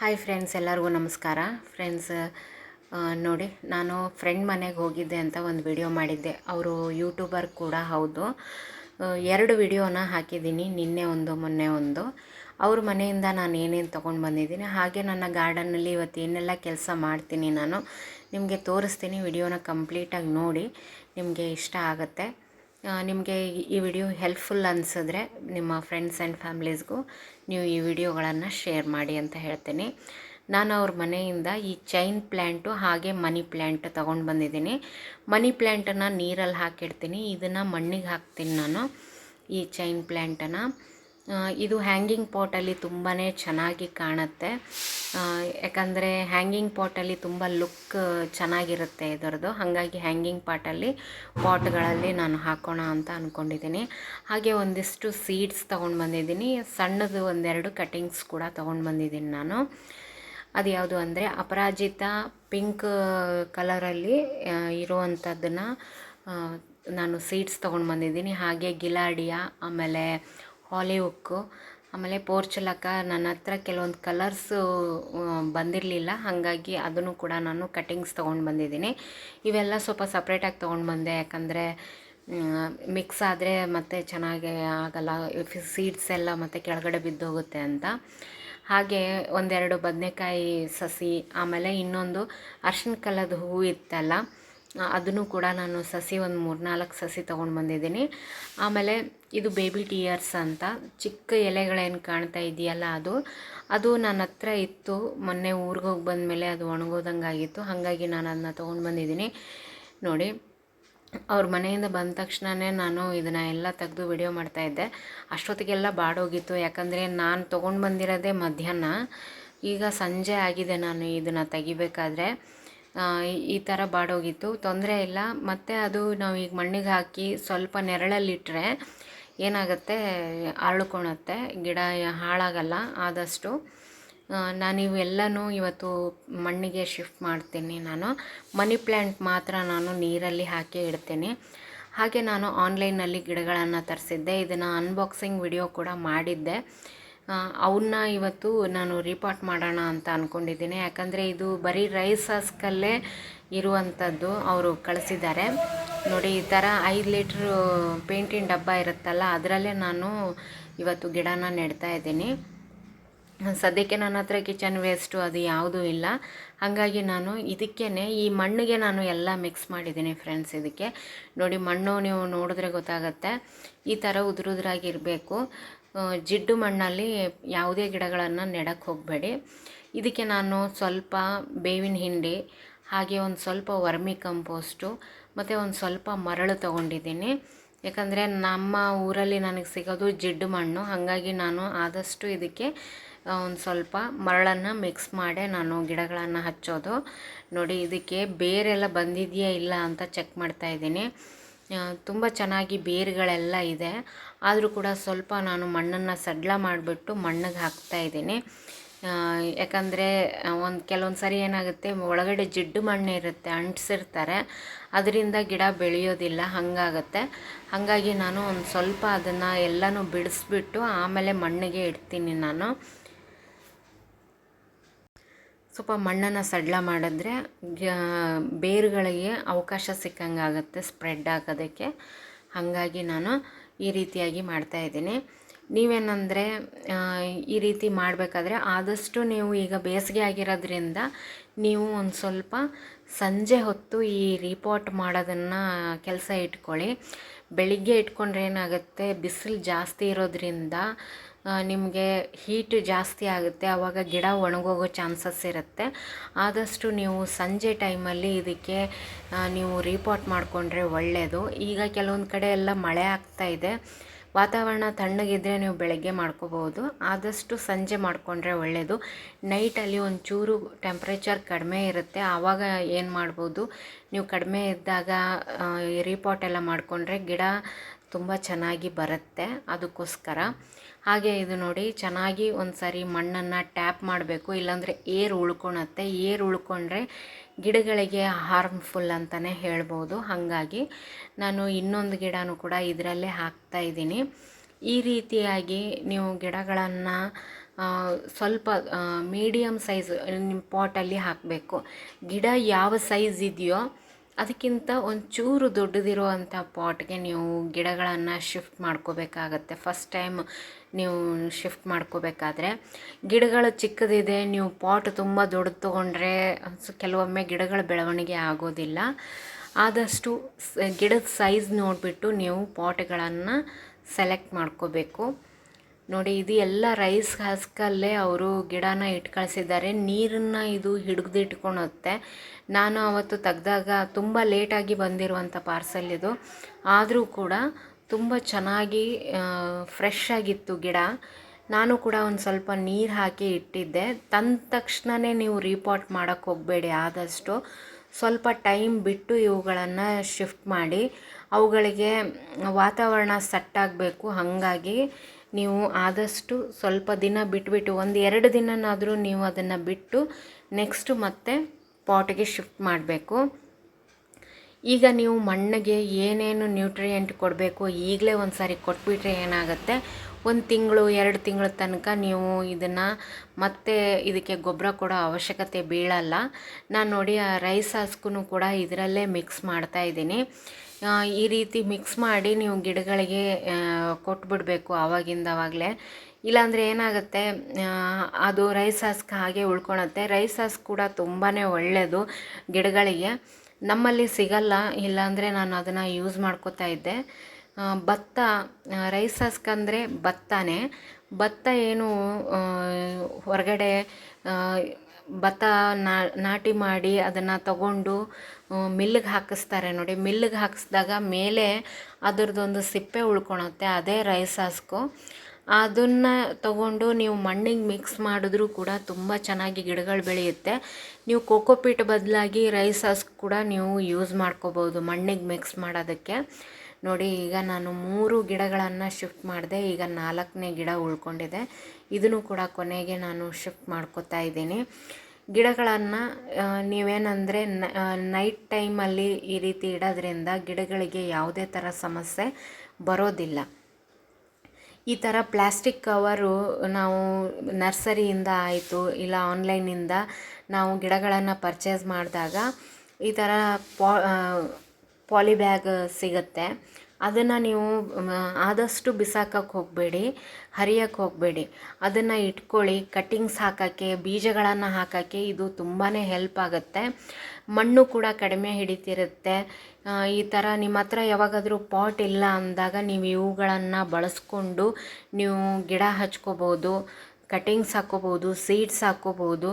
Hi friends ಎಲ್ಲರಿಗೂ ನಮಸ್ಕಾರ. Friends ನೋಡಿ, ನಾನು ಫ್ರೆಂಡ್ ಮನೆಗೆ ಹೋಗಿದ್ದೆ ಅಂತ ಒಂದು ವಿಡಿಯೋ ಮಾಡಿದ್ದೆ. ಅವರು ಯೂಟ್ಯೂಬರ್ ಕೂಡ ಹೌದು. ಎರಡು ವಿಡಿಯೋನ ಹಾಕಿದ್ದೀನಿ, ನಿನ್ನೆ ಒಂದು, ಮೊನ್ನೆ ಒಂದು. ಅವ್ರ ಮನೆಯಿಂದ ನಾನು ಏನೇನು ತೊಗೊಂಡು ಬಂದಿದ್ದೀನಿ, ಹಾಗೆ ನನ್ನ ಗಾರ್ಡನ್ನಲ್ಲಿ ಇವತ್ತು ಏನೆಲ್ಲ ಕೆಲಸ ಮಾಡ್ತೀನಿ ನಾನು, ನಿಮಗೆ ತೋರಿಸ್ತೀನಿ. ವಿಡಿಯೋನ ಕಂಪ್ಲೀಟಾಗಿ ನೋಡಿ, ನಿಮಗೆ ಇಷ್ಟ ಆಗುತ್ತೆ. ನಿಮಗೆ ಈ ವಿಡಿಯೋ ಹೆಲ್ಪ್ಫುಲ್ ಅನಿಸಿದ್ರೆ ನಿಮ್ಮ ಫ್ರೆಂಡ್ಸ್ ಆ್ಯಂಡ್ ಫ್ಯಾಮ್ಲೀಸ್ಗೂ ನೀವು ಈ ವಿಡಿಯೋಗಳನ್ನು ಶೇರ್ ಮಾಡಿ ಅಂತ ಹೇಳ್ತೀನಿ. ನಾನು ಅವ್ರ ಮನೆಯಿಂದ ಈ ಚೈನ್ ಪ್ಲ್ಯಾಂಟು ಹಾಗೆ ಮನಿ ಪ್ಲ್ಯಾಂಟ್ ತೊಗೊಂಡು ಬಂದಿದ್ದೀನಿ. ಮನಿ ಪ್ಲ್ಯಾಂಟನ್ನು ನೀರಲ್ಲಿ ಹಾಕಿಡ್ತೀನಿ. ಇದನ್ನು ಮಣ್ಣಿಗೆ ಹಾಕ್ತೀನಿ ನಾನು ಈ ಚೈನ್ ಪ್ಲ್ಯಾಂಟನ್ನು ಇದು ಹ್ಯಾಂಗಿಂಗ್ ಪಾಟಲ್ಲಿ ತುಂಬಾ ಚೆನ್ನಾಗಿ ಕಾಣುತ್ತೆ. ಯಾಕಂದರೆ ಹ್ಯಾಂಗಿಂಗ್ ಪಾಟಲ್ಲಿ ತುಂಬ ಲುಕ್ ಚೆನ್ನಾಗಿರುತ್ತೆ ಇದರದ್ದು. ಹಾಗಾಗಿ ಹ್ಯಾಂಗಿಂಗ್ ಪಾಟಲ್ಲಿ ಪಾಟ್ಗಳಲ್ಲಿ ನಾನು ಹಾಕೋಣ ಅಂತ ಅಂದ್ಕೊಂಡಿದ್ದೀನಿ ಹಾಗೆ ಒಂದಿಷ್ಟು ಸೀಡ್ಸ್ ತೊಗೊಂಡು ಬಂದಿದ್ದೀನಿ. ಸಣ್ಣದು ಒಂದೆರಡು ಕಟಿಂಗ್ಸ್ ಕೂಡ ತೊಗೊಂಡು ಬಂದಿದ್ದೀನಿ ನಾನು. ಅದು ಯಾವುದು ಅಂದರೆ ಅಪರಾಜಿತ ಪಿಂಕ್ ಕಲರಲ್ಲಿ ಇರುವಂಥದ್ದನ್ನು ನಾನು ಸೀಡ್ಸ್ ತೊಗೊಂಡು ಬಂದಿದ್ದೀನಿ. ಹಾಗೆ ಗಿಲಾಡಿಯಾ, ಆಮೇಲೆ ಹಾಲಿವುಕ್ಕು ಆಮೇಲೆ ಪೋರ್ಚಲಕ ನನ್ನ ಹತ್ರ ಕೆಲವೊಂದು ಕಲರ್ಸು ಬಂದಿರಲಿಲ್ಲ. ಹಾಗಾಗಿ ಅದನ್ನು ಕೂಡ ನಾನು ಕಟ್ಟಿಂಗ್ಸ್ ತೊಗೊಂಡು ಬಂದಿದ್ದೀನಿ. ಇವೆಲ್ಲ ಸ್ವಲ್ಪ ಸಪ್ರೇಟಾಗಿ ತೊಗೊಂಡು ಬಂದೆ. ಯಾಕಂದರೆ ಮಿಕ್ಸ್ ಆದರೆ ಮತ್ತೆ ಚೆನ್ನಾಗಿ ಆಗಲ್ಲ. ಸೀಡ್ಸ್ ಎಲ್ಲ ಮತ್ತೆ ಕೆಳಗಡೆ ಬಿದ್ದೋಗುತ್ತೆ ಅಂತ. ಹಾಗೆ ಒಂದೆರಡು ಬದನೆಕಾಯಿ ಸಸಿ, ಆಮೇಲೆ ಇನ್ನೊಂದು ಅರ್ಶಿನ ಕಲರ್ದು ಹೂವು ಇತ್ತಲ್ಲ ಅದನ್ನು ಕೂಡ ನಾನು ಸಸಿ ಒಂದು ಮೂರ್ನಾಲ್ಕು ಸಸಿ ತೊಗೊಂಡು ಬಂದಿದ್ದೀನಿ. ಆಮೇಲೆ ಇದು ಬೇಬಿ ಟಿಯರ್ಸ್ ಅಂತ. ಚಿಕ್ಕ ಎಲೆಗಳೇನು ಕಾಣ್ತಾ ಇದೆಯಲ್ಲ ಅದು. ಅದು ನನ್ನ ಹತ್ರ ಇತ್ತು. ಮೊನ್ನೆ ಊರಿಗೆ ಹೋಗಿ ಬಂದಮೇಲೆ ಅದು ಒಣಗೋದಂಗಾಗಿತ್ತು ಹಾಗಾಗಿ ನಾನು ಅದನ್ನ ತೊಗೊಂಡು ಬಂದಿದ್ದೀನಿ. ನೋಡಿ, ಅವ್ರ ಮನೆಯಿಂದ ಬಂದ ತಕ್ಷಣವೇ ನಾನು ಇದನ್ನು ಎಲ್ಲ ತೆಗೆದು ವಿಡಿಯೋ ಮಾಡ್ತಾಯಿದ್ದೆ ಅಷ್ಟೊತ್ತಿಗೆಲ್ಲ ಬಾಡೋಗಿತ್ತು. ಯಾಕಂದರೆ ನಾನು ತೊಗೊಂಡು ಬಂದಿರೋದೇ ಮಧ್ಯಾಹ್ನ. ಈಗ ಸಂಜೆ ಆಗಿದೆ ನಾನು ಇದನ್ನು ತೆಗಿಬೇಕಾದ್ರೆ. ಈ- ಥರ ಬಾಡೋಗಿತ್ತು. ತೊಂದರೆ ಇಲ್ಲ. ಮತ್ತು ಅದು ನಾವು ಈಗ ಮಣ್ಣಿಗೆ ಹಾಕಿ ಸ್ವಲ್ಪ ನೆರಳಲ್ಲಿಟ್ಟರೆ ಏನಾಗುತ್ತೆ? ಅರಳ್ಕೊಳತ್ತೆ. ಗಿಡ ಹಾಳಾಗಲ್ಲ ಆದಷ್ಟು. ನಾನು ಇವೆಲ್ಲನೂ ಇವತ್ತು ಮಣ್ಣಿಗೆ ಶಿಫ್ಟ್ ಮಾಡ್ತೀನಿ ನಾನು. ಮನಿ ಪ್ಲ್ಯಾಂಟ್ ಮಾತ್ರ ನಾನು ನೀರಲ್ಲಿ ಹಾಕಿ ಇಡ್ತೀನಿ. ಹಾಗೆ ನಾನು ಆನ್ಲೈನಲ್ಲಿ ಗಿಡಗಳನ್ನು ತರಿಸಿದ್ದೆ. ಇದನ್ನು ಅನ್ಬಾಕ್ಸಿಂಗ್ ವಿಡಿಯೋ ಕೂಡ ಮಾಡಿದ್ದೆ. ಅವನ್ನ ಇವತ್ತು ನಾನು ರಿಪಾರ್ಟ್ ಮಾಡೋಣ ಅಂತ ಅಂದ್ಕೊಂಡಿದ್ದೀನಿ ಯಾಕಂದರೆ ಇದು ಬರೀ ರೈಸ್ ಹಸ್ಕಲ್ಲೇ ಇರುವಂಥದ್ದು ಅವರು ಕಳಿಸಿದ್ದಾರೆ. ನೋಡಿ, ಈ ಥರ ಐದು ಲೀಟ್ರ್ ಪೇಂಟಿನ ಡಬ್ಬ ಇರುತ್ತಲ್ಲ, ಅದರಲ್ಲೇ ನಾನು ಇವತ್ತು ಗಿಡನ ನೆಡ್ತಾ ಇದ್ದೀನಿ. ಸದ್ಯಕ್ಕೆ ನನ್ನ ಹತ್ರ ಕಿಚನ್ ವೇಸ್ಟು ಅದು ಯಾವುದೂ ಇಲ್ಲ. ಹಾಗಾಗಿ ನಾನು ಇದಕ್ಕೇ ಈ ಮಣ್ಣಿಗೆ ನಾನು ಎಲ್ಲ ಮಿಕ್ಸ್ ಮಾಡಿದ್ದೀನಿ ಫ್ರೆಂಡ್ಸ್ ಇದಕ್ಕೆ. ನೋಡಿ, ಮಣ್ಣು ನೀವು ನೋಡಿದ್ರೆ ಗೊತ್ತಾಗುತ್ತೆ. ಈ ಥರ ಉದುರುದ್ರಾಗಿರಬೇಕು. ಜಿಡ್ಡು ಮಣ್ಣಲ್ಲಿ ಯಾವುದೇ ಗಿಡಗಳನ್ನು ನೆಡಕ್ಕೆ ಹೋಗಬೇಡಿ. ಇದಕ್ಕೆ ನಾನು ಸ್ವಲ್ಪ ಬೇವಿನ ಹಿಂಡಿ, ಹಾಗೆ ಒಂದು ಸ್ವಲ್ಪ ವರ್ಮಿ ಕಂಪೋಸ್ಟು, ಮತ್ತು ಒಂದು ಸ್ವಲ್ಪ ಮರಳು ತೊಗೊಂಡಿದ್ದೀನಿ. ಯಾಕಂದರೆ ನಮ್ಮ ಊರಲ್ಲಿ ನನಗೆ ಸಿಗೋದು ಜಿಡ್ಡು ಮಣ್ಣು. ಹಾಗಾಗಿ ನಾನು ಆದಷ್ಟು ಇದಕ್ಕೆ ಒಂದು ಸ್ವಲ್ಪ ಮರಳನ್ನು ಮಿಕ್ಸ್ ಮಾಡಿ ನಾನು ಗಿಡಗಳನ್ನು ಹಚ್ಚೋದು. ನೋಡಿ, ಇದಕ್ಕೆ ಬೇರೆಲ್ಲ ಬಂದಿದೆಯಾ ಇಲ್ಲ ಅಂತ ಚೆಕ್ ಮಾಡ್ತಾ ಇದ್ದೀನಿ. ತುಂಬ ಚೆನ್ನಾಗಿ ಬೇರುಗಳೆಲ್ಲ ಇದೆ. ಆದರೂ ಕೂಡ ಸ್ವಲ್ಪ ನಾನು ಮಣ್ಣನ್ನು ಸಡ್ಲ ಮಾಡಿಬಿಟ್ಟು ಮಣ್ಣಿಗೆ ಹಾಕ್ತಾ ಇದ್ದೀನಿ. ಯಾಕಂದರೆ ಒಂದು ಕೆಲವೊಂದು ಸರಿ ಏನಾಗುತ್ತೆ, ಒಳಗಡೆ ಜಿಡ್ಡು ಮಣ್ಣು ಇರುತ್ತೆ, ಅಂಟಿಸಿರ್ತಾರೆ. ಅದರಿಂದ ಗಿಡ ಬೆಳೆಯೋದಿಲ್ಲ, ಹಾಗಾಗತ್ತೆ. ಹಾಗಾಗಿ ನಾನು ಒಂದು ಸ್ವಲ್ಪ ಅದನ್ನು ಎಲ್ಲನೂ ಬಿಡಿಸ್ಬಿಟ್ಟು ಆಮೇಲೆ ಮಣ್ಣಿಗೆ ಇಡ್ತೀನಿ ನಾನು. ಸ್ವಲ್ಪ ಮಣ್ಣನ್ನು ಸಡ್ಲ ಮಾಡಿದ್ರೆ ಬೇರುಗಳಿಗೆ ಅವಕಾಶ ಸಿಕ್ಕಂಗೆ ಆಗುತ್ತೆ ಸ್ಪ್ರೆಡ್ ಆಗೋದಕ್ಕೆ. ಹಾಗಾಗಿ ನಾನು ಈ ರೀತಿಯಾಗಿ ಮಾಡ್ತಾಯಿದ್ದೀನಿ ನೀವೇನಂದರೆ ಈ ರೀತಿ ಮಾಡಬೇಕಾದ್ರೆ ಆದಷ್ಟು ನೀವು ಈಗ ಬೇಸಿಗೆ ಆಗಿರೋದ್ರಿಂದ ನೀವು ಒಂದು ಸ್ವಲ್ಪ ಸಂಜೆ ಹೊತ್ತು ಈ ರಿಪೋರ್ಟ್ ಮಾಡೋದನ್ನು ಕೆಲಸ ಇಟ್ಕೊಳ್ಳಿ. ಬೆಳಿಗ್ಗೆ ಇಟ್ಕೊಂಡ್ರೆ ಏನಾಗುತ್ತೆ? ಬಿಸಿಲು ಜಾಸ್ತಿ ಇರೋದ್ರಿಂದ ನಿಮಗೆ ಹೀಟ್ ಜಾಸ್ತಿ ಆಗುತ್ತೆ. ಆವಾಗ ಗಿಡ ಒಣಗೋಗೋ ಚಾನ್ಸಸ್ ಇರುತ್ತೆ. ಆದಷ್ಟು ನೀವು ಸಂಜೆ ಟೈಮಲ್ಲಿ ಇದಕ್ಕೆ ನೀವು ರಿಪೋರ್ಟ್ ಮಾಡಿಕೊಂಡ್ರೆ ಒಳ್ಳೆಯದು ಈಗ ಕೆಲವೊಂದು ಕಡೆ ಎಲ್ಲ ಮಳೆ ಆಗ್ತಾ ಇದೆ. ವಾತಾವರಣ ತಣ್ಣಗಿದ್ದರೆ ನೀವು ಬೆಳಗ್ಗೆ ಮಾಡ್ಕೋಬೋದು ಆದಷ್ಟು ಸಂಜೆ ಮಾಡಿಕೊಂಡ್ರೆ ಒಳ್ಳೆಯದು ನೈಟಲ್ಲಿ ಒಂಚೂರು ಟೆಂಪ್ರೇಚರ್ ಕಡಿಮೆ ಇರುತ್ತೆ. ಆವಾಗ ಏನು ಮಾಡ್ಬೋದು? ನೀವು ಕಡಿಮೆ ಇದ್ದಾಗ ರೀಪಾಟೆಲ್ಲ ಮಾಡಿಕೊಂಡ್ರೆ ಗಿಡ ತುಂಬ ಚೆನ್ನಾಗಿ ಬರುತ್ತೆ ಅದಕ್ಕೋಸ್ಕರ. ಹಾಗೆ ಇದು ನೋಡಿ, ಚೆನ್ನಾಗಿ ಒಂದು ಸಾರಿ ಮಣ್ಣನ್ನು ಟ್ಯಾಪ್ ಮಾಡಬೇಕು. ಇಲ್ಲಾಂದರೆ ಏರ್ ಉಳ್ಕೊಳತ್ತೆ ಏರ್ ಉಳ್ಕೊಂಡ್ರೆ ಗಿಡಗಳಿಗೆ ಹಾರ್ಮ್ಫುಲ್ ಅಂತಲೇ ಹೇಳ್ಬೋದು. ಹಾಗಾಗಿ ನಾನು ಇನ್ನೊಂದು ಗಿಡನೂ ಕೂಡ ಇದರಲ್ಲೇ ಹಾಕ್ತಾ ಇದ್ದೀನಿ. ಈ ರೀತಿಯಾಗಿ ನೀವು ಗಿಡಗಳನ್ನು ಸ್ವಲ್ಪ ಮೀಡಿಯಮ್ ಸೈಜ್ ನಿಮ್ಮ ಪಾಟಲ್ಲಿ ಹಾಕಬೇಕು. ಗಿಡ ಯಾವ ಸೈಜ್ ಇದೆಯೋ ಅದಕ್ಕಿಂತ ಒಂಚೂರು ದೊಡ್ಡದಿರುವಂಥ ಪಾಟ್ಗೆ ನೀವು ಗಿಡಗಳನ್ನು ಶಿಫ್ಟ್ ಮಾಡ್ಕೋಬೇಕಾಗತ್ತೆ. ಫಸ್ಟ್ ಟೈಮ್ ನೀವು ಶಿಫ್ಟ್ ಮಾಡ್ಕೋಬೇಕಾದ್ರೆ ಗಿಡಗಳು ಚಿಕ್ಕದಿದೆ, ನೀವು ಪಾಟ್ ತುಂಬ ದೊಡ್ಡದು ತೊಗೊಂಡ್ರೆ ಕೆಲವೊಮ್ಮೆ ಗಿಡಗಳ ಬೆಳವಣಿಗೆ ಆಗೋದಿಲ್ಲ. ಆದಷ್ಟು ಗಿಡದ ಸೈಜ್ ನೋಡಿಬಿಟ್ಟು ನೀವು ಪಾಟ್ಗಳನ್ನು ಸೆಲೆಕ್ಟ್ ಮಾಡ್ಕೋಬೇಕು. ನೋಡಿ, ಇದು ಎಲ್ಲ ರೈಸ್ ಹಾಸ್ಕಲ್ಲೇ ಅವರು ಗಿಡನ ಇಟ್ಟು ಕಳಿಸಿದ್ದಾರೆ. ನೀರನ್ನು ಇದು ಹಿಡಿದಿಟ್ಕೊಳುತ್ತೆ ನಾನು ಅವತ್ತು ತೆಗ್ದಾಗ ತುಂಬ ಲೇಟಾಗಿ ಬಂದಿರುವಂಥ ಪಾರ್ಸಲ್ ಇದು. ಆದರೂ ಕೂಡ ತುಂಬ ಚೆನ್ನಾಗಿ ಫ್ರೆಶ್ ಆಗಿತ್ತು ಗಿಡ. ನಾನು ಕೂಡ ಒಂದು ಸ್ವಲ್ಪ ನೀರು ಹಾಕಿ ಇಟ್ಟಿದ್ದೆ. ತಂದ ತಕ್ಷಣವೇ ನೀವು ರೀಪಾಟ್ ಮಾಡೋಕ್ಕೆ ಹೋಗಬೇಡಿ ಆದಷ್ಟು. ಸ್ವಲ್ಪ ಟೈಮ್ ಬಿಟ್ಟು ಇವುಗಳನ್ನು ಶಿಫ್ಟ್ ಮಾಡಿ. ಅವುಗಳಿಗೆ ವಾತಾವರಣ ಸೆಟ್ ಆಗಬೇಕು. ಹಾಗಾಗಿ ನೀವು ಆದಷ್ಟು ಸ್ವಲ್ಪ ದಿನ ಬಿಟ್ಬಿಟ್ಟು ಒಂದು ಎರಡು ದಿನನಾದರೂ ನೀವು ಅದನ್ನು ಬಿಟ್ಟು ನೆಕ್ಸ್ಟು ಮತ್ತೆ ಪಾಟ್ಗೆ ಶಿಫ್ಟ್ ಮಾಡಬೇಕು. ಈಗ ನೀವು ಮಣ್ಣಿಗೆ ಏನೇನು ನ್ಯೂಟ್ರಿಯೆಂಟ್ ಕೊಡಬೇಕು ಈಗಲೇ ಒಂದು ಸಾರಿ ಕೊಟ್ಬಿಟ್ರೆ ಏನಾಗುತ್ತೆ? ಒಂದು ತಿಂಗಳು, ಎರಡು ತಿಂಗಳ ತನಕ ನೀವು ಇದನ್ನು ಮತ್ತೆ ಇದಕ್ಕೆ ಗೊಬ್ಬರ ಕೊಡೋ ಅವಶ್ಯಕತೆ ಬೀಳಲ್ಲ. ನಾನು ನೋಡಿ ರೈಸ್ ಹಾಸ್ಗೂ ಕೂಡ ಇದರಲ್ಲೇ ಮಿಕ್ಸ್ ಮಾಡ್ತಾ ಇದ್ದೀನಿ. ಈ ರೀತಿ ಮಿಕ್ಸ್ ಮಾಡಿ ನೀವು ಗಿಡಗಳಿಗೆ ಕೊಟ್ಬಿಡಬೇಕು ಆವಾಗಿಂದವಾಗಲೇ ಇಲ್ಲಾಂದರೆ ಏನಾಗುತ್ತೆ ಅದು ರೈಸ್ ಹಾಸ್ಕ್ ಹಾಗೆ ಉಳ್ಕೊಳತ್ತೆ. ರೈಸ್ ಹಾಸ್ಕ್ ಕೂಡ ತುಂಬಾ ಒಳ್ಳೆಯದು ಗಿಡಗಳಿಗೆ. ನಮ್ಮಲ್ಲಿ ಸಿಗಲ್ಲ, ಇಲ್ಲಾಂದರೆ ನಾನು ಅದನ್ನು ಯೂಸ್ ಮಾಡ್ಕೋತಾ ಇದ್ದೆ. ಭತ್ತ ರೈಸ್ ಹಾಸ್ಕ್ ಅಂದರೆ ಭತ್ತನೇ. ಭತ್ತ ಏನು ಹೊರಗಡೆ ಭತ್ತ ನಾಟಿ ಮಾಡಿ ಅದನ್ನು ತಗೊಂಡು ಮಿಲ್ಲಿಗೆ ಹಾಕಿಸ್ತಾರೆ ನೋಡಿ. ಮಿಲ್ಲಿಗೆ ಹಾಕಿಸ್ದಾಗ ಮೇಲೆ ಅದರದ್ದೊಂದು ಸಿಪ್ಪೆ ಉಳ್ಕೊಳತ್ತೆ ಅದೇ ರೈಸ್ ಹಾಸ್ಕು ಅದನ್ನು ತಗೊಂಡು ನೀವು ಮಣ್ಣಿಗೆ ಮಿಕ್ಸ್ ಮಾಡಿದ್ರೂ ಕೂಡ ತುಂಬ ಚೆನ್ನಾಗಿ ಗಿಡಗಳು ಬೆಳೆಯುತ್ತೆ. ನೀವು ಕೋಕೋಪೀಟ್ ಬದಲಾಗಿ ರೈಸ್ ಹಸ್ಕ್ ಕೂಡ ನೀವು ಯೂಸ್ ಮಾಡ್ಕೋಬೋದು ಮಣ್ಣಿಗೆ ಮಿಕ್ಸ್ ಮಾಡೋದಕ್ಕೆ. ನೋಡಿ, ಈಗ ನಾನು ಮೂರು ಗಿಡಗಳನ್ನು ಶಿಫ್ಟ್ ಮಾಡಿದೆ, ಈಗ ನಾಲ್ಕನೇ ಗಿಡ ಉಳ್ಕೊಂಡಿದೆ. ಇದನ್ನು ಕೂಡ ಕೊನೆಗೆ ನಾನು ಶಿಫ್ಟ್ ಮಾಡ್ಕೋತಾ ಇದ್ದೀನಿ. ಗಿಡಗಳನ್ನು ನೀವೇನಂದರೆ ನೈಟ್ ಟೈಮಲ್ಲಿ ಈ ರೀತಿ ಇಡೋದ್ರಿಂದ ಗಿಡಗಳಿಗೆ ಯಾವುದೇ ಥರ ಸಮಸ್ಯೆ ಬರೋದಿಲ್ಲ. ಈ ಥರ ಪ್ಲ್ಯಾಸ್ಟಿಕ್ ಕವರು ನಾವು ನರ್ಸರಿಯಿಂದ ಆಯಿತು, ಇಲ್ಲ ಆನ್ಲೈನಿಂದ ನಾವು ಗಿಡಗಳನ್ನು ಪರ್ಚೇಸ್ ಮಾಡಿದಾಗ ಈ ಥರ ಪಾ ಪಾಲಿ ಸಿಗುತ್ತೆ. ಅದನ್ನು ನೀವು ಆದಷ್ಟು ಬಿಸಾಕಕ್ಕೆ ಹೋಗಬೇಡಿ ಹರಿಯಕ್ಕೆ ಹೋಗಬೇಡಿ. ಅದನ್ನು ಇಟ್ಕೊಳ್ಳಿ, ಕಟ್ಟಿಂಗ್ಸ್ ಹಾಕೋಕ್ಕೆ, ಬೀಜಗಳನ್ನು ಹಾಕೋಕ್ಕೆ ಇದು ತುಂಬಾ ಹೆಲ್ಪ್ ಆಗುತ್ತೆ. ಮಣ್ಣು ಕೂಡ ಕಡಿಮೆ ಹಿಡಿತಿರುತ್ತೆ. ಈ ಥರ ನಿಮ್ಮ ಹತ್ರ ಯಾವಾಗಾದರೂ ಪಾಟ್ ಇಲ್ಲ ಅಂದಾಗ ನೀವು ಇವುಗಳನ್ನು ಬಳಸ್ಕೊಂಡು ನೀವು ಗಿಡ ಹಚ್ಕೋಬೋದು, ಕಟ್ಟಿಂಗ್ಸ್ ಹಾಕ್ಕೋಬೋದು ಸೀಡ್ಸ್ ಹಾಕ್ಕೋಬೋದು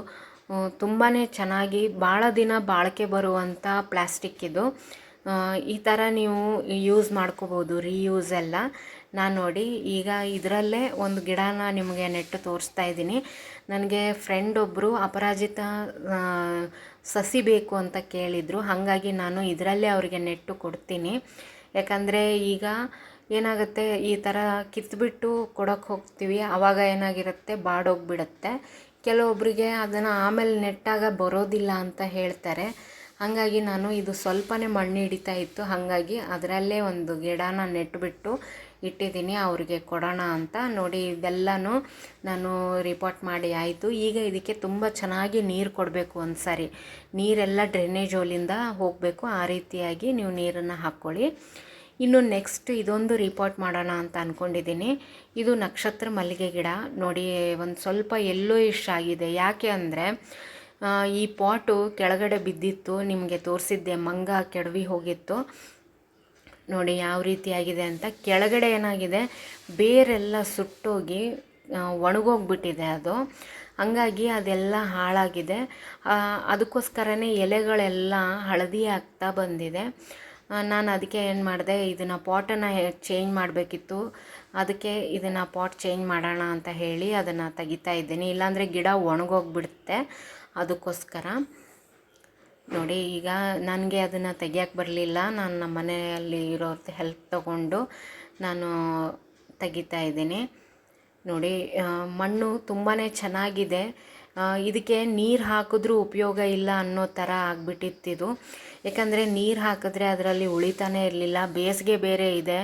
ತುಂಬಾ ಚೆನ್ನಾಗಿ ಭಾಳ ದಿನ ಬಾಳಿಕೆ ಬರುವಂಥ ಪ್ಲ್ಯಾಸ್ಟಿಕ್ ಇದು. ಈ ಥರ ನೀವು ಯೂಸ್ ಮಾಡ್ಕೋಬೋದು ರೀಯೂಸ್ ಎಲ್ಲ. ನಾನು ನೋಡಿ, ಈಗ ಇದರಲ್ಲೇ ಒಂದು ಗಿಡನ ನಿಮಗೆ ನೆಟ್ಟು ತೋರಿಸ್ತಾ ಇದ್ದೀನಿ. ನನಗೆ ಫ್ರೆಂಡ್ ಒಬ್ಬರು ಅಪರಾಜಿತ ಸಸಿ ಬೇಕು ಅಂತ ಕೇಳಿದರು. ಹಾಗಾಗಿ ನಾನು ಇದರಲ್ಲೇ ಅವರಿಗೆ ನೆಟ್ಟು ಕೊಡ್ತೀನಿ. ಯಾಕಂದರೆ ಈಗ ಏನಾಗುತ್ತೆ, ಈ ಥರ ಕಿತ್ಬಿಟ್ಟು ಕೊಡೋಕ್ಕೆ ಹೋಗ್ತೀವಿ. ಆವಾಗ ಏನಾಗಿರುತ್ತೆ, ಬಾಡೋಗ್ಬಿಡುತ್ತೆ. ಕೆಲವೊಬ್ಬರಿಗೆ ಅದನ್ನು ಆಮೇಲೆ ನೆಟ್ಟಾಗ ಬರೋದಿಲ್ಲ ಅಂತ ಹೇಳ್ತಾರೆ. ಹಾಗಾಗಿ ನಾನು ಇದು ಸ್ವಲ್ಪನೇ ಮಣ್ಣು ಹಿಡಿತಾ ಇತ್ತು. ಹಾಗಾಗಿ ಅದರಲ್ಲೇ ಒಂದು ಗಿಡನ ನೆಟ್ಬಿಟ್ಟು ಇಟ್ಟಿದ್ದೀನಿ. ಅವ್ರಿಗೆ ಕೊಡೋಣ ಅಂತ ನೋಡಿ ಇದೆಲ್ಲನೂ ನಾನು ರಿಪೋರ್ಟ್ ಮಾಡಿ ಆಯಿತು. ಈಗ ಇದಕ್ಕೆ ತುಂಬ ಚೆನ್ನಾಗಿ ನೀರು ಕೊಡಬೇಕು ಒಂದು ಸಾರಿ ನೀರೆಲ್ಲ ಡ್ರೈನೇಜ್ ಹೋಲಿಂದ ಹೋಗಬೇಕು. ಆ ರೀತಿಯಾಗಿ ನೀವು ನೀರನ್ನು ಹಾಕ್ಕೊಳ್ಳಿ. ಇನ್ನು ನೆಕ್ಸ್ಟ್ ಇದೊಂದು ರಿಪೋರ್ಟ್ ಮಾಡೋಣ ಅಂತ ಅಂದ್ಕೊಂಡಿದ್ದೀನಿ ಇದು ನಕ್ಷತ್ರ ಮಲ್ಲಿಗೆ ಗಿಡ. ನೋಡಿ, ಒಂದು ಸ್ವಲ್ಪ ಎಲ್ಲೋ ಇಷ್ಟ ಆಗಿದೆ. ಯಾಕೆ ಅಂದರೆ ಈ ಪಾಟು ಕೆಳಗಡೆ ಬಿದ್ದಿತ್ತು, ನಿಮಗೆ ತೋರಿಸಿದ್ದೆ, ಮಂಗ ಕೆಡವಿ ಹೋಗಿತ್ತು. ನೋಡಿ ಯಾವ ರೀತಿಯಾಗಿದೆ ಅಂತ. ಕೆಳಗಡೆ ಏನಾಗಿದೆ, ಬೇರೆಲ್ಲ ಸುಟ್ಟೋಗಿ ಒಣಗೋಗ್ಬಿಟ್ಟಿದೆ ಅದು. ಹಂಗಾಗಿ ಅದೆಲ್ಲ ಹಾಳಾಗಿದೆ. ಅದಕ್ಕೋಸ್ಕರನೇ ಎಲೆಗಳೆಲ್ಲ ಹಳದಿ ಆಗ್ತಾ ಬಂದಿದೆ. ನಾನು ಅದಕ್ಕೆ ಏನು ಮಾಡಿದೆ, ಇದನ್ನು ಪಾಟನ್ನು ಚೇಂಜ್ ಮಾಡಬೇಕಿತ್ತು. ಅದಕ್ಕೆ ಇದನ್ನು ಪಾಟ್ ಚೇಂಜ್ ಮಾಡೋಣ ಅಂತ ಹೇಳಿ ಅದನ್ನು ತೆಗಿತಾ ಇದ್ದೀನಿ. ಇಲ್ಲಾಂದರೆ ಗಿಡ ಒಣಗೋಗ್ಬಿಡುತ್ತೆ. ಅದಕ್ಕೋಸ್ಕರ. ನೋಡಿ, ಈಗ ನನಗೆ ಅದನ್ನು ತೆಗಿಯೋಕ್ಕೆ ಬರಲಿಲ್ಲ. ನಾನು ನಮ್ಮ ಮನೆಯಲ್ಲಿ ಇರೋರ್ದು ಹೆಲ್ಪ್ ತಗೊಂಡು ನಾನು ತೆಗಿತಾ ಇದ್ದೀನಿ. ನೋಡಿ ಮಣ್ಣು ತುಂಬಾ ಚೆನ್ನಾಗಿದೆ. ಇದಕ್ಕೆ ನೀರು ಹಾಕಿದ್ರೂ ಉಪಯೋಗ ಇಲ್ಲ ಅನ್ನೋ ಥರ ಆಗಿಬಿಟ್ಟಿತ್ತಿದು. ಯಾಕಂದರೆ ನೀರು ಹಾಕಿದ್ರೆ ಅದರಲ್ಲಿ ಉಳಿತಾನೇ ಇರಲಿಲ್ಲ. ಬೇಸಿಗೆ ಬೇರೆ ಇದೆ.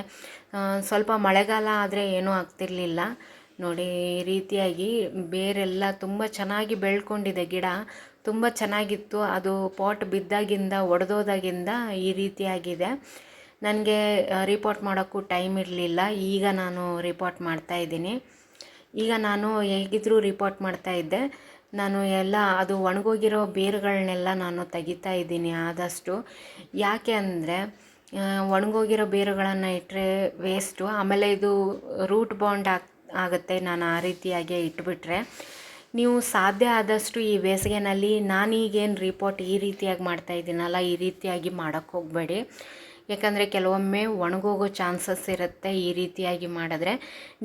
ಸ್ವಲ್ಪ ಮಳೆಗಾಲ ಆದರೆ ಏನೂ ಆಗ್ತಿರಲಿಲ್ಲ. ನೋಡಿ ಈ ರೀತಿಯಾಗಿ ಬೇರೆಲ್ಲ ತುಂಬ ಚೆನ್ನಾಗಿ ಬೆಳ್ಕೊಂಡಿದೆ ಗಿಡ. ತುಂಬ ಚೆನ್ನಾಗಿತ್ತು. ಅದು ಪಾಟ್ ಬಿದ್ದಾಗಿಂದ ಒಡೆದೋದಾಗಿಂದ ಈ ರೀತಿಯಾಗಿದೆ. ನನಗೆ ರಿಪೋರ್ಟ್ ಮಾಡೋಕ್ಕೂ ಟೈಮ್ ಇರಲಿಲ್ಲ. ಈಗ ನಾನು ರಿಪೋರ್ಟ್ ಮಾಡ್ತಾ ಇದ್ದೀನಿ. ಈಗ ನಾನು ಹೇಗಿದ್ರೂ ರಿಪೋರ್ಟ್ ಮಾಡ್ತಾ ಇದ್ದೆ. ನಾನು ಎಲ್ಲ, ಅದು ಒಣಗೋಗಿರೋ ಬೇರುಗಳನ್ನೆಲ್ಲ ನಾನು ತೆಗಿತಾ ಇದ್ದೀನಿ ಆದಷ್ಟು. ಯಾಕೆ ಅಂದರೆ ಒಣಗೋಗಿರೋ ಬೇರುಗಳನ್ನು ಇಟ್ಟರೆ ವೇಸ್ಟು ಆಮೇಲೆ ಇದು ರೂಟ್ ಬಾಂಡ್ ಆಗ್ ಆಗುತ್ತೆ, ನಾನು ಆ ರೀತಿಯಾಗಿ ಇಟ್ಬಿಟ್ರೆ. ನೀವು ಸಾಧ್ಯ ಆದಷ್ಟು ಈ ಬೇಸಿಗೆನಲ್ಲಿ ನಾನೀಗೇನು ರಿಪೋರ್ಟ್ ಈ ರೀತಿಯಾಗಿ ಮಾಡ್ತಾ ಇದ್ದೀನಲ್ಲ, ಈ ರೀತಿಯಾಗಿ ಮಾಡೋಕ್ಕೆ ಹೋಗಬೇಡಿ. ಯಾಕಂದರೆ ಕೆಲವೊಮ್ಮೆ ಒಣಗೋಗೋ ಚಾನ್ಸಸ್ ಇರುತ್ತೆ ಈ ರೀತಿಯಾಗಿ ಮಾಡಿದ್ರೆ.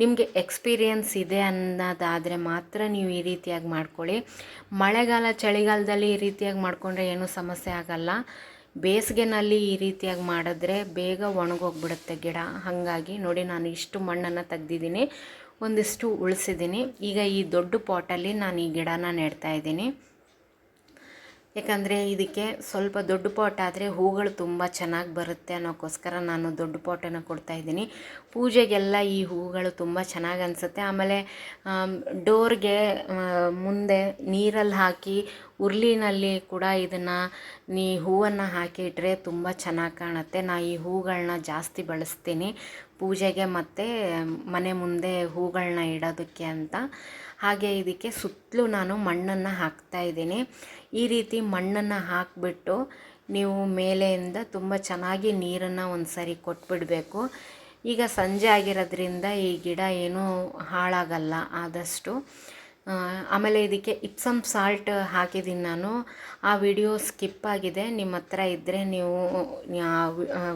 ನಿಮಗೆ ಎಕ್ಸ್ಪೀರಿಯನ್ಸ್ ಇದೆ ಅನ್ನೋದಾದರೆ ಮಾತ್ರ ನೀವು ಈ ರೀತಿಯಾಗಿ ಮಾಡ್ಕೊಳ್ಳಿ. ಮಳೆಗಾಲ, ಚಳಿಗಾಲದಲ್ಲಿ ಈ ರೀತಿಯಾಗಿ ಮಾಡಿಕೊಂಡ್ರೆ ಏನೂ ಸಮಸ್ಯೆ ಆಗಲ್ಲ. ಬೇಸಿಗೆನಲ್ಲಿ ಈ ರೀತಿಯಾಗಿ ಮಾಡಿದ್ರೆ ಬೇಗ ಒಣಗೋಗ್ಬಿಡುತ್ತೆ ಗಿಡ. ಹಾಗಾಗಿ ನೋಡಿ, ನಾನು ಇಷ್ಟು ಮಣ್ಣನ್ನು ತೆಗ್ದಿದ್ದೀನಿ. ಒಂದಿಷ್ಟು ಉಳಿಸಿದ್ದೀನಿ. ಈಗ ಈ ದೊಡ್ಡ ಪಾಟಲ್ಲಿ ನಾನು ಈ ಗಿಡನ ನೆಡ್ತಾ ಇದ್ದೀನಿ. ಯಾಕಂದರೆ ಇದಕ್ಕೆ ಸ್ವಲ್ಪ ದೊಡ್ಡ ಪಾಟ್ ಆದರೆ ಹೂಗಳು ತುಂಬ ಚೆನ್ನಾಗಿ ಬರುತ್ತೆ ಅನ್ನೋಕ್ಕೋಸ್ಕರ ನಾನು ದೊಡ್ಡ ಪಾಟನ್ನು ಕೊಡ್ತಾಯಿದ್ದೀನಿ ಪೂಜೆಗೆಲ್ಲ ಈ ಹೂಗಳು ತುಂಬ ಚೆನ್ನಾಗಿ ಅನಿಸುತ್ತೆ. ಆಮೇಲೆ ಡೋರ್ಗೆ ಮುಂದೆ ನೀರಲ್ಲಿ ಹಾಕಿ ಉರ್ಲಿನಲ್ಲಿ ಕೂಡ ಇದನ್ನು ನೀ ಹೂವನ್ನು ಹಾಕಿಟ್ರೆ ತುಂಬ ಚೆನ್ನಾಗಿ ಕಾಣುತ್ತೆ. ನಾ ಈ ಹೂಗಳನ್ನ ಜಾಸ್ತಿ ಬಳಸ್ತೀನಿ. ಪೂಜೆಗೆ ಮತ್ತು ಮನೆ ಮುಂದೆ ಹೂಗಳನ್ನ ಇಡೋದಕ್ಕೆ ಅಂತ. ಹಾಗೆ ಇದಕ್ಕೆ ಸುತ್ತಲೂ ನಾನು ಮಣ್ಣನ್ನು ಹಾಕ್ತಾ ಇದ್ದೀನಿ. ಈ ರೀತಿ ಮಣ್ಣನ್ನು ಹಾಕಿಬಿಟ್ಟು ನೀವು ಮೇಲೆಯಿಂದ ತುಂಬ ಚೆನ್ನಾಗಿ ನೀರನ್ನು ಒಂದು ಸರಿ ಕೊಟ್ಬಿಡಬೇಕು. ಈಗ ಸಂಜೆ ಆಗಿರೋದ್ರಿಂದ ಈ ಗಿಡ ಏನೂ ಹಾಳಾಗಲ್ಲ ಆದಷ್ಟು. ಆಮೇಲೆ ಇದಕ್ಕೆ ಇಪ್ಸಮ್ ಸಾಲ್ಟ್ ಹಾಕಿದ್ದೀನಿ ನಾನು. ಆ ವಿಡಿಯೋ ಸ್ಕಿಪ್ ಆಗಿದೆ. ನಿಮ್ಮ ಹತ್ರ ಇದ್ದರೆ ನೀವು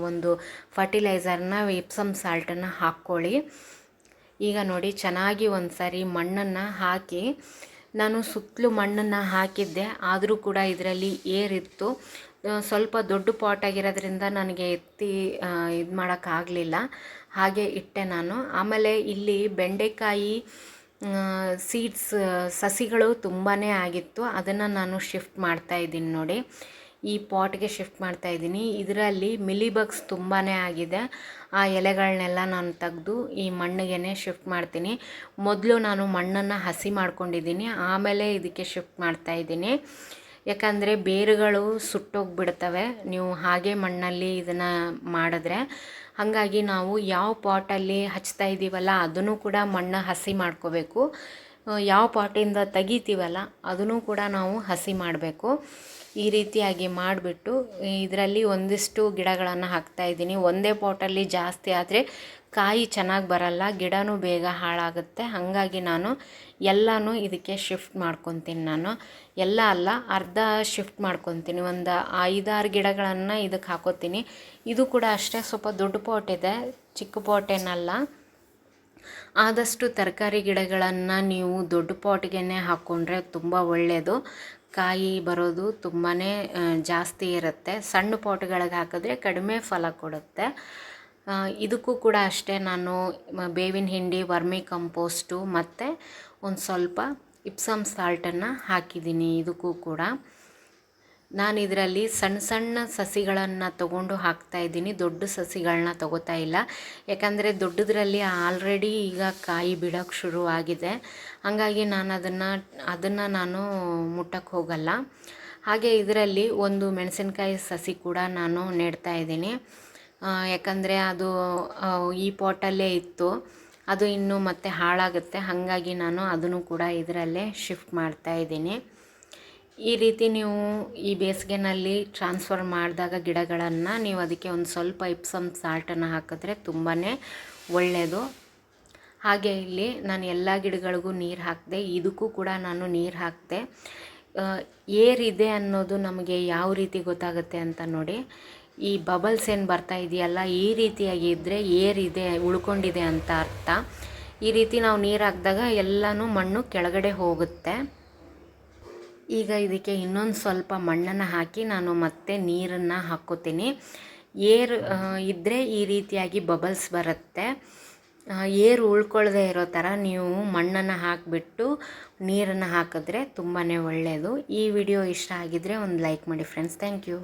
ಒಂದು ಫರ್ಟಿಲೈಸರ್ನ ಇಪ್ಸಮ್ ಸಾಲ್ಟನ್ನು ಹಾಕ್ಕೊಳ್ಳಿ. ಈಗ ನೋಡಿ, ಚೆನ್ನಾಗಿ ಒಂದು ಸಾರಿ ಮಣ್ಣನ್ನು ಹಾಕಿ ನಾನು ಸುತ್ತಲೂ ಮಣ್ಣನ್ನು ಹಾಕಿದ್ದೆ. ಆದರೂ ಕೂಡ ಇದರಲ್ಲಿ ಏರಿತ್ತು ಸ್ವಲ್ಪ ದೊಡ್ಡ ಪಾಟ್ ಆಗಿರೋದ್ರಿಂದ ನನಗೆ ಎತ್ತಿ ಇದು ಮಾಡೋಕ್ಕಾಗಲಿಲ್ಲ ಹಾಗೆ ಇಟ್ಟೆ ನಾನು. ಆಮೇಲೆ ಇಲ್ಲಿ ಬೆಂಡೆಕಾಯಿ ಸೀಡ್ಸ್ ಸಸಿಗಳು ತುಂಬಾ ಆಗಿತ್ತು. ಅದನ್ನು ನಾನು ಶಿಫ್ಟ್ ಮಾಡ್ತಾ ಇದ್ದೀನಿ ನೋಡಿ. ಈ ಪಾಟ್ಗೆ ಶಿಫ್ಟ್ ಮಾಡ್ತಾ ಇದ್ದೀನಿ. ಇದರಲ್ಲಿ ಮಿಲಿಬಗ್ಸ್ ತುಂಬಾ ಆಗಿದೆ. ಆ ಎಲೆಗಳನ್ನೆಲ್ಲ ನಾನು ತೆಗೆದು ಈ ಮಣ್ಣಿಗೆ ಶಿಫ್ಟ್ ಮಾಡ್ತೀನಿ. ಮೊದಲು ನಾನು ಮಣ್ಣನ್ನು ಹಸಿ ಮಾಡ್ಕೊಂಡಿದ್ದೀನಿ. ಆಮೇಲೆ ಇದಕ್ಕೆ ಶಿಫ್ಟ್ ಮಾಡ್ತಾ ಇದ್ದೀನಿ. ಯಾಕಂದರೆ ಬೇರುಗಳು ಸುಟ್ಟೋಗಿಬಿಡ್ತವೆ. ನೀವು ಹಾಗೆ ಮಣ್ಣಲ್ಲಿ ಇದನ್ನು ಮಾಡಿದ್ರೆ. ಹಾಗಾಗಿ ನಾವು ಯಾವ ಪಾಟಲ್ಲಿ ಹಚ್ತಾ ಇದ್ದೀವಲ್ಲ ಅದನ್ನು ಕೂಡ ಮಣ್ಣು ಹಸಿ ಮಾಡ್ಕೋಬೇಕು. ಯಾವ ಪಾಟಿಂದ ತೆಗಿತೀವಲ್ಲ ಅದನ್ನು ಕೂಡ ನಾವು ಹಸಿ ಮಾಡಬೇಕು. ಈ ರೀತಿಯಾಗಿ ಮಾಡಿಬಿಟ್ಟು ಇದರಲ್ಲಿ ಒಂದಿಷ್ಟು ಗಿಡಗಳನ್ನು ಹಾಕ್ತಾ ಇದ್ದೀನಿ. ಒಂದೇ ಪಾಟಲ್ಲಿ ಜಾಸ್ತಿ ಆದರೆ ಕಾಯಿ ಚೆನ್ನಾಗಿ ಬರಲ್ಲ, ಗಿಡನೂ ಬೇಗ ಹಾಳಾಗುತ್ತೆ. ಹಾಗಾಗಿ ನಾನು ಎಲ್ಲನೂ ಇದಕ್ಕೆ ಶಿಫ್ಟ್ ಮಾಡ್ಕೊತೀನಿ ನಾನು. ಎಲ್ಲ ಅಲ್ಲ, ಅರ್ಧ ಶಿಫ್ಟ್ ಮಾಡ್ಕೊತೀನಿ. ಒಂದು ಐದಾರು ಗಿಡಗಳನ್ನು ಇದಕ್ಕೆ ಹಾಕೋತೀನಿ. ಇದು ಕೂಡ ಅಷ್ಟೇ, ಸ್ವಲ್ಪ ದೊಡ್ಡ ಪಾಟ್ ಇದೆ, ಚಿಕ್ಕ ಪಾಟ್ ಏನಲ್ಲ ಆದಷ್ಟು ತರಕಾರಿ ಗಿಡಗಳನ್ನು ನೀವು ದೊಡ್ಡ ಪಾಟ್ಗೆ ಹಾಕ್ಕೊಂಡ್ರೆ ತುಂಬ ಒಳ್ಳೆಯದು ಕಾಯಿ ಬರೋದು ತುಂಬಾ ಜಾಸ್ತಿ ಇರುತ್ತೆ. ಸಣ್ಣ ಪಾಟ್ಗಳಿಗೆ ಹಾಕಿದ್ರೆ ಕಡಿಮೆ ಫಲ ಕೊಡುತ್ತೆ. ಇದಕ್ಕೂ ಕೂಡ ಅಷ್ಟೇ ನಾನು ಬೇವಿನ ಹಿಂಡಿ, ವರ್ಮಿ ಕಂಪೋಸ್ಟು ಮತ್ತು ಒಂದು ಸ್ವಲ್ಪ ಇಪ್ಸಮ್ ಸಾಲ್ಟನ್ನು ಹಾಕಿದ್ದೀನಿ ಇದಕ್ಕೂ ಕೂಡ. ನಾನು ಇದರಲ್ಲಿ ಸಣ್ಣ ಸಣ್ಣ ಸಸಿಗಳನ್ನು ತೊಗೊಂಡು ಇದ್ದೀನಿ. ದೊಡ್ಡ ಸಸಿಗಳನ್ನ ತೊಗೋತಾ ಇಲ್ಲ. ಯಾಕಂದರೆ ದೊಡ್ಡದರಲ್ಲಿ ಆಲ್ರೆಡಿ ಈಗ ಕಾಯಿ ಬಿಡೋಕ್ಕೆ ಶುರು ಆಗಿದೆ. ಹಾಗಾಗಿ ನಾನು ಅದನ್ನು ಅದನ್ನು ನಾನು ಮುಟ್ಟಕ್ಕೆ ಹೋಗಲ್ಲ. ಹಾಗೆ ಇದರಲ್ಲಿ ಒಂದು ಮೆಣಸಿನ್ಕಾಯಿ ಸಸಿ ಕೂಡ ನಾನು ನೆಡ್ತಾ ಇದ್ದೀನಿ. ಯಾಕಂದರೆ ಅದು ಈ ಪಾಟಲ್ಲೇ ಇತ್ತು. ಅದು ಇನ್ನೂ ಮತ್ತೆ ಹಾಳಾಗುತ್ತೆ. ಹಾಗಾಗಿ ನಾನು ಅದನ್ನು ಕೂಡ ಇದರಲ್ಲೇ ಶಿಫ್ಟ್ ಮಾಡ್ತಾ ಇದ್ದೀನಿ. ಈ ರೀತಿ ನೀವು ಈ ಬೇಸಿಗೆನಲ್ಲಿ ಟ್ರಾನ್ಸ್ಫರ್ ಮಾಡಿದಾಗ ಗಿಡಗಳನ್ನು ನೀವು ಅದಕ್ಕೆ ಒಂದು ಸ್ವಲ್ಪ ಇಪ್ಸಮ್ ಸಾಲ್ಟನ್ನು ಹಾಕಿದ್ರೆ ತುಂಬಾ ಒಳ್ಳೆಯದು ಹಾಗೆ ಇಲ್ಲಿ ನಾನು ಎಲ್ಲ ಗಿಡಗಳಿಗೂ ನೀರು ಹಾಕಿದೆ, ಇದಕ್ಕೂ ಕೂಡ ನಾನು ನೀರು ಹಾಕಿದೆ. ಏರಿದೆ ಅನ್ನೋದು ನಮಗೆ ಯಾವ ರೀತಿ ಗೊತ್ತಾಗುತ್ತೆ ಅಂತ ನೋಡಿ. ಈ ಬಬಲ್ಸ್ ಏನು ಬರ್ತಾ ಇದೆಯಲ್ಲ, ಈ ರೀತಿಯಾಗಿ ಇದ್ದರೆ ಏರಿದೆ ಉಳ್ಕೊಂಡಿದೆ ಅಂತ ಅರ್ಥ. ಈ ರೀತಿ ನಾವು ನೀರು ಹಾಕಿದಾಗ ಎಲ್ಲನೂ ಮಣ್ಣು ಕೆಳಗಡೆ ಹೋಗುತ್ತೆ. ಈಗ ಇದಕ್ಕೆ ಇನ್ನೊಂದು ಸ್ವಲ್ಪ ಮಣ್ಣನ್ನು ಹಾಕಿ ನಾನು ಮತ್ತೆ ನೀರನ್ನು ಹಾಕ್ಕೋತೀನಿ ಏರ್ ಇದ್ದರೆ ಈ ರೀತಿಯಾಗಿ ಬಬಲ್ಸ್ ಬರುತ್ತೆ. ಏರು ಉಳ್ಕೊಳ್ಳದೆ ಇರೋ ಥರ ನೀವು ಮಣ್ಣನ್ನು ಹಾಕಿಬಿಟ್ಟು ನೀರನ್ನು ಹಾಕಿದ್ರೆ ತುಂಬಾ ಒಳ್ಳೆಯದು ಈ ವಿಡಿಯೋ ಇಷ್ಟ ಆಗಿದ್ದರೆ ಒಂದು ಲೈಕ್ ಮಾಡಿ ಫ್ರೆಂಡ್ಸ್ ಥ್ಯಾಂಕ್ ಯು